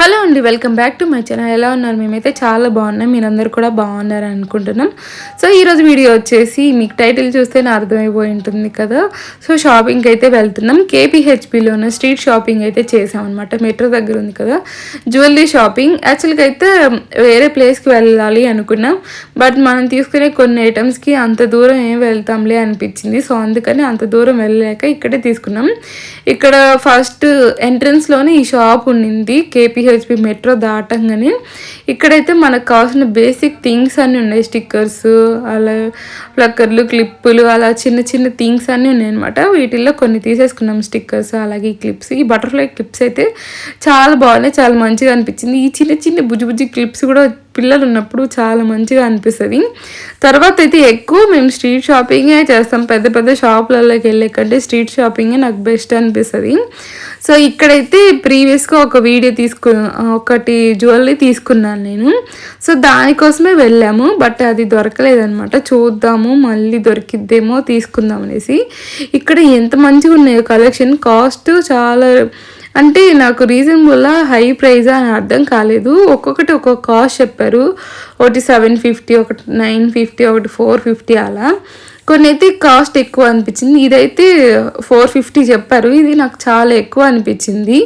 Hello అండి welcome back to my channel. ఎలా ఉన్నారు? మేమైతే చాలా బాగున్నాం. మీరందరూ కూడా బాగున్నారు అనుకుంటున్నాం. సో ఈరోజు వీడియో వచ్చేసి మీకు టైటిల్ చూస్తేనే అర్థమైపోయి ఉంటుంది కదా. సో షాపింగ్కి అయితే వెళ్తున్నాం. కేపీహెచ్పిలోనే స్ట్రీట్ షాపింగ్ అయితే చేసామన్నమాట మెట్రో దగ్గర ఉంది కదా. Jewellery shopping. యాక్చువల్గా అయితే వేరే ప్లేస్కి వెళ్ళాలి అనుకున్నాం. బట్ మనం తీసుకునే కొన్ని ఐటమ్స్కి అంత దూరం ఏం వెళ్తాంలే అనిపించింది. సో అందుకని అంత దూరం వెళ్ళలేక ఇక్కడే తీసుకున్నాం. ఇక్కడ ఫస్ట్ ఎంట్రన్స్లోనే ఈ షాప్ ఉండింది. కేపీహెచ్ కేపీహెచ్పి మెట్రో దాటంగానే ఇక్కడైతే మనకు కావాల్సిన బేసిక్ థింగ్స్ అన్నీ ఉన్నాయి. స్టిక్కర్స్ అలా ప్లక్కర్లు క్లిప్పులు అలా చిన్న చిన్న థింగ్స్ అన్నీ ఉన్నాయి అనమాట వీటిల్లో కొన్ని తీసేసుకున్నాం స్టిక్కర్స్ అలాగే ఈ క్లిప్స్. ఈ బటర్ఫ్లై క్లిప్స్ అయితే చాలా బాగున్నాయి. చాలా మంచిగా అనిపించింది. ఈ చిన్న చిన్న బుజ్జి బుజ్జి క్లిప్స్ కూడా పిల్లలు ఉన్నప్పుడు చాలా మంచిగా అనిపిస్తుంది. తర్వాత అయితే ఎక్కువ మేము స్ట్రీట్ షాపింగే చేస్తాం. పెద్ద పెద్ద షాపులలోకి వెళ్ళే కంటే స్ట్రీట్ షాపింగే నాకు బెస్ట్ అనిపిస్తుంది. సో ఇక్కడైతే ప్రీవియస్గా ఒక వీడియో తీసుకు ఒకటి జ్యువెలరీ తీసుకున్నాను నేను. సో దానికోసమే వెళ్ళాము. బట్ అది దొరకలేదనమాట చూద్దాము మళ్ళీ దొరికిద్దేమో తీసుకుందాం అనేసి. ఇక్కడ ఎంత మంచిగా ఉన్నాయో కలెక్షన్ కాస్ట్ చాలా అంటే నాకు రీజనబుల్ హై ప్రైజ్ అని అర్థం కాలేదు. ఒక్కొక్కటి ఒక్కొక్క కాస్ట్ చెప్పారు. ఒకటి సెవెన్ ఫిఫ్టీ ఒకటి నైన్ ఫిఫ్టీ ఒకటి ఫోర్ ఫిఫ్టీ అలా. కొన్ని అయితే కాస్ట్ ఎక్కువ అనిపించింది. ఇదైతే ఫోర్ ఫిఫ్టీ చెప్పారు. ఇది నాకు చాలా ఎక్కువ అనిపించింది.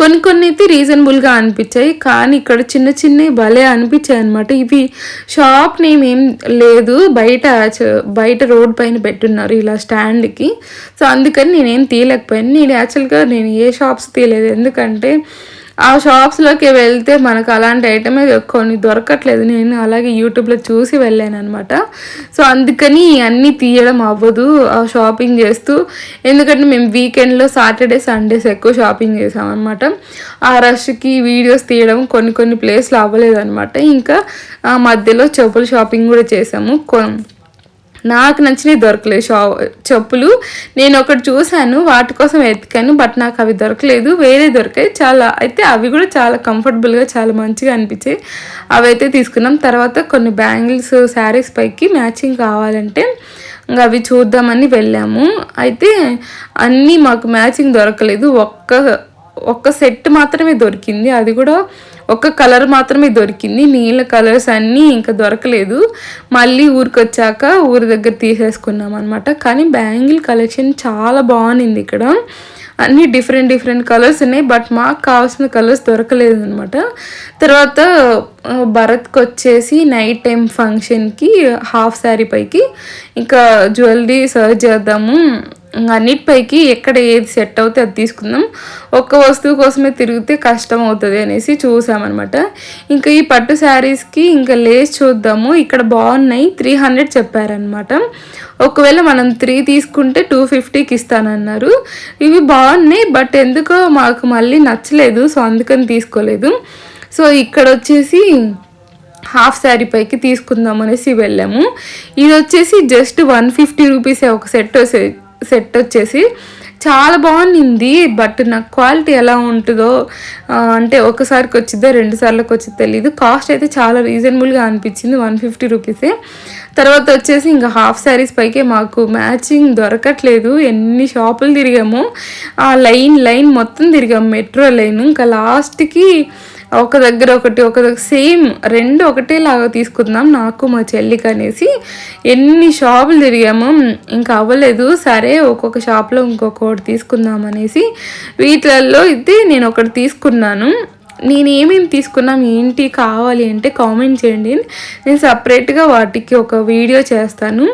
కొన్ని కొన్ని అయితే రీజనబుల్గా అనిపించాయి. కానీ ఇక్కడ చిన్న చిన్నవి భలే అనిపించాయి అనమాట ఇవి షాప్ నేమ్ ఏం లేదు. బయట బయట రోడ్ పైన పెట్టున్నారు ఇలా స్టాండ్కి. సో అందుకని నేనేం తీయలేకపోయాను. నేను యాక్చువల్గా నేను ఏ షాప్స్ తీయలేదు. ఎందుకంటే ఆ షాప్స్లోకి వెళ్తే మనకు అలాంటి ఐటమే కొన్ని దొరకట్లేదు. నేను అలాగే యూట్యూబ్లో చూసి వెళ్ళాను అనమాట సో అందుకని అన్నీ తీయడం అవ్వదు. ఆ షాపింగ్ చేస్తూ ఎందుకంటే మేము వీకెండ్లో సాటర్డే సండేస్ ఎక్కువ షాపింగ్ చేసామన్నమాట. ఆ రష్కి వీడియోస్ తీయడం కొన్ని కొన్ని ప్లేస్లు అవ్వలేదన్నమాట. ఇంకా మధ్యలో చెప్పుల షాపింగ్ కూడా చేసాము. నాకు నచ్చినవి దొరకలేదు. షా చెప్పులు. నేను ఒకటి చూశాను వాటి కోసం ఎత్తికాను బట్ నాకు అవి దొరకలేదు. వేరే దొరికాయి. చాలా అయితే అవి కూడా చాలా కంఫర్టబుల్గా చాలా మంచిగా అనిపించాయి. అవి అయితే తీసుకున్నాం. తర్వాత కొన్ని బ్యాంగిల్స్ శారీస్ పైకి మ్యాచింగ్ కావాలంటే ఇంకా అవి చూద్దామని వెళ్ళాము. అయితే అన్నీ మాకు మ్యాచింగ్ దొరకలేదు. ఒక్క ఒక్క సెట్ మాత్రమే దొరికింది. అది కూడా ఒక కలర్ మాత్రమే దొరికింది. నీళ్ళ కలర్స్ అన్నీ ఇంకా దొరకలేదు. మళ్ళీ ఊరికి వచ్చాక ఊరి దగ్గర తీసేసుకున్నాం అనమాట కానీ బ్యాంగిల్ కలెక్షన్ చాలా బాగుంది ఇక్కడ. అన్నీ డిఫరెంట్ డిఫరెంట్ కలర్స్ ఉన్నాయి. బట్ మాకు కావాల్సిన కలర్స్ దొరకలేదు అనమాట తర్వాత భరత్కి వచ్చేసి నైట్ టైం ఫంక్షన్కి హాఫ్ శారీ పైకి ఇంకా జ్యువెలరీ సర్వ్ చేద్దాము. అన్నిటిపైకి ఎక్కడ ఏది సెట్ అవుతే అది తీసుకుందాం. ఒక్క వస్తువు కోసమే తిరిగితే కష్టం అవుతుంది అనేసి చూసామన్నమాట. ఇంకా ఈ పట్టు శారీస్కి ఇంకా లేస్ చూద్దాము. ఇక్కడ బాగున్నాయి. త్రీ హండ్రెడ్ చెప్పారనమాట ఒకవేళ మనం త్రీ తీసుకుంటే టూ ఫిఫ్టీకి ఇస్తానన్నారు. ఇవి బాగున్నాయి బట్ ఎందుకో మాకు మళ్ళీ నచ్చలేదు సో అందుకని తీసుకోలేదు. సో ఇక్కడ వచ్చేసి హాఫ్ శారీ పైకి తీసుకుందాం అనేసి వెళ్ళాము. ఇది వచ్చేసి జస్ట్ వన్ ఫిఫ్టీ రూపీసే ఒక సెట్ సెట్ వచ్చేసి చాలా బాగుంది బట్ నాకు క్వాలిటీ ఎలా ఉంటుందో అంటే ఒకసారికి వచ్చిద్దో రెండు సార్లకు వచ్చిందో తెలియదు కాస్ట్ అయితే చాలా రీజనబుల్గా అనిపించింది వన్ ఫిఫ్టీ రూపీసే తర్వాత వచ్చేసి ఇంకా హాఫ్ శారీస్ పైకే మాకు మ్యాచింగ్ దొరకట్లేదు. ఎన్ని షాపులు తిరిగాము ఆ లైన్ లైన్ మొత్తం తిరిగాము మెట్రో లైన్. ఇంకా లాస్ట్కి ఒక దగ్గర ఒకటి ఒక దగ్గర సేమ్ రెండు ఒకటే లాగా తీసుకుందాం. నాకు మా చెల్లికి అనేసి ఎన్ని షాపులు తిరిగాము ఇంకా అవ్వలేదు. సరే ఒక్కొక్క షాప్లో ఇంకొకటి తీసుకుందాం అనేసి వీటిలలో అయితే నేను ఒకటి తీసుకున్నాను. నేను ఏమేమి తీసుకున్నాం ఏంటి కావాలి అంటే కామెంట్ చేయండి. నేను సపరేట్గా వాటికి ఒక వీడియో చేస్తాను.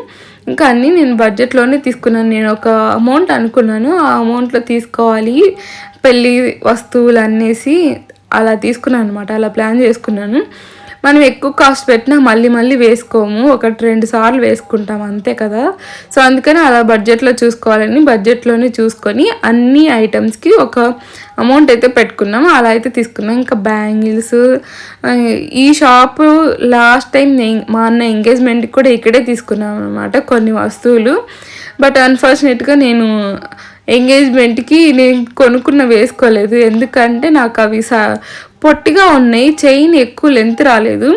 ఇంకా అన్నీ నేను బడ్జెట్లోనే తీసుకున్నాను. నేను ఒక అమౌంట్ అనుకున్నాను. ఆ అమౌంట్లో తీసుకోవాలి. పెళ్ళి వస్తువులు అనేసి అలా తీసుకున్నాను అనమాట అలా ప్లాన్ చేసుకున్నాను. మనం ఎక్కువ కాస్ట్ పెట్టినా మళ్ళీ మళ్ళీ వేసుకోము ఒకటి రెండు సార్లు వేసుకుంటాం అంతే కదా. సో అందుకని అలా బడ్జెట్లో చూసుకోవాలని బడ్జెట్లోనే చూసుకొని అన్ని ఐటమ్స్కి ఒక అమౌంట్ అయితే పెట్టుకున్నాము అలా అయితే తీసుకున్నాం. ఇంకా బ్యాంగిల్స్ ఈ షాపు లాస్ట్ టైం మా అన్న ఎంగేజ్మెంట్కి కూడా ఇక్కడే తీసుకున్నాం అనమాట కొన్ని వస్తువులు. బట్ అన్ఫార్చునేట్గా నేను ఎంగేజ్మెంట్కి నేను కొనుక్కున్న వేసుకోలేదు. ఎందుకంటే నాకు అవి సా పొట్టిగా ఉన్నాయి. చైన్ ఎక్కువ లెంత్ రాలేదు.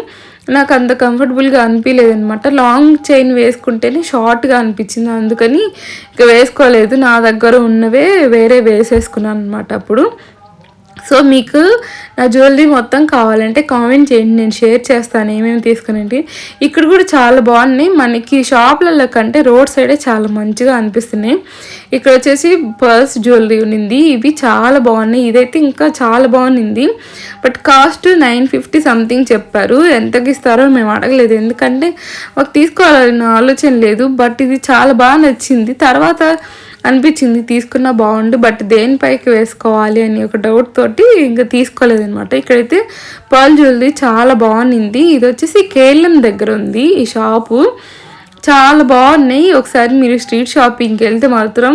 నాకు అంత కంఫర్టబుల్గా అనిపించలేదు అనమాట లాంగ్ చైన్ వేసుకుంటేనే షార్ట్గా అనిపించింది. అందుకని ఇక వేసుకోలేదు. నా దగ్గర ఉన్నవే వేరే వేసేసుకున్నాను అనమాట అప్పుడు. సో మీకు నా జ్యువెలరీ మొత్తం కావాలంటే కామెంట్ చేయండి నేను షేర్ చేస్తాను ఏమేమి తీసుకునేది ఇక్కడ కూడా చాలా బాగున్నాయి. మనకి షాప్లలో కంటే రోడ్ సైడే చాలా మంచిగా అనిపిస్తున్నాయి. ఇక్కడ వచ్చేసి పర్స్ జ్యువెలరీ ఉన్నింది. ఇవి చాలా బాగున్నాయి. ఇదైతే ఇంకా చాలా బాగుంది but cost nine fifty something చెప్పారు. ఎంతకి ఇస్తారో మేము అడగలేదు. ఎందుకంటే మాకు తీసుకోవాలన్న ఆలోచన లేదు. బట్ ఇది చాలా బాగా నచ్చింది. తర్వాత అనిపించింది. తీసుకున్నా బాగుండు బట్ దేనిపైకి వేసుకోవాలి అని ఒక డౌట్ తోటి ఇంకా తీసుకోలేదు అనమాట ఇక్కడైతే పర్ల్ జ్యువెలరీ చాలా బాగుంది ఇది వచ్చేసి కేఎల్ఎం దగ్గర ఉంది ఈ షాపు. చాలా బాగున్నాయి. ఒకసారి మీరు స్ట్రీట్ షాపింగ్కి వెళ్తే మాత్రం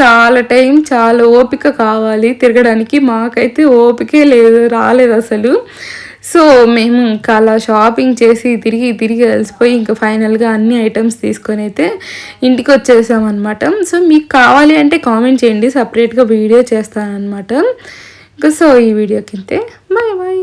చాలా టైం చాలా ఓపిక కావాలి తిరగడానికి. మాకైతే ఓపికే లేదు రాలేదు అసలు. సో మేము ఇంకా అలా షాపింగ్ చేసి తిరిగి తిరిగి కలిసిపోయి ఇంకా ఫైనల్గా అన్ని ఐటమ్స్ తీసుకొని అయితే ఇంటికి వచ్చేసామన్నమాట. సో మీకు కావాలి అంటే కామెంట్ చేయండి. సపరేట్గా వీడియో చేస్తానమాట ఇంకా సో ఈ వీడియోకి అయితే బాయ్ బాయ్